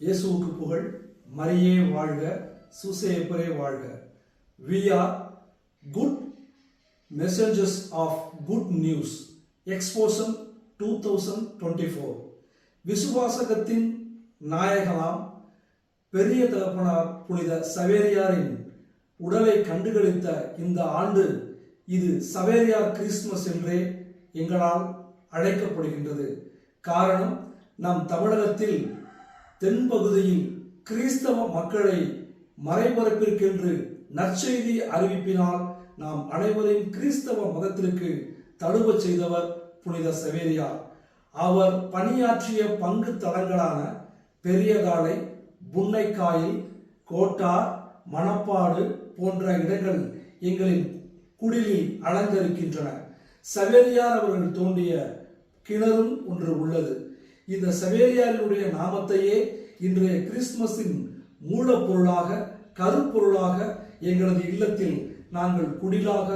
இயேசுவுக்கு புகழ் மரியே வாழ்க சூசேப்பரே வாழ்க. We are good messengers of good news. Exposition 2024 விசுவாசகத்தின் நாயகலாம் பெரிய தகப்பனார் புனித சவேரியாரின் உடலை கண்டுகளித்த இந்த ஆண்டு இது சவேரியார் கிறிஸ்துமஸ் என்றே எங்களால் அழைக்கப்படுகின்றது. காரணம் நம் தமிழகத்தில் தென்பகுதியில் கிறிஸ்தவ மக்களை மறைபரப்பிற்கென்று நற்செய்தி அறிவிப்பினால் நாம் அனைவரையும் கிறிஸ்தவ மதத்திற்கு தழுவச் செய்தவர் புனித சவேரியார் அவர் பணியாற்றிய பங்கு தளங்களான பெரியதாளை புன்னைக்காயில் கோட்டார் மணப்பாடு போன்ற இடங்கள் எங்களின் குடிலில் அலங்கரிக்கின்றன சவேரியார் அவர்கள் தோண்டிய கிணறும் ஒன்று உள்ளது. இந்த சவேரியாரினுடைய நாமத்தையே இன்றைய கிறிஸ்துமஸின் மூலப்பொருளாக கருப்பொருளாக எங்களது இல்லத்தில் நாங்கள் குடிலாக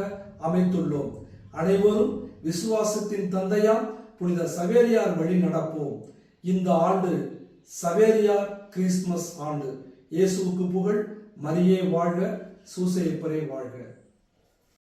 அமைத்துள்ளோம். அனைவரும் விசுவாசத்தின் தந்தையாம் புனித சவேரியார் வழி நடப்போம். இந்த ஆண்டு சவேரியார் கிறிஸ்துமஸ் ஆண்டு. இயேசுவுக்கு புகழ் மரியே வாழ்க சூசையப்பரே வாழ்க.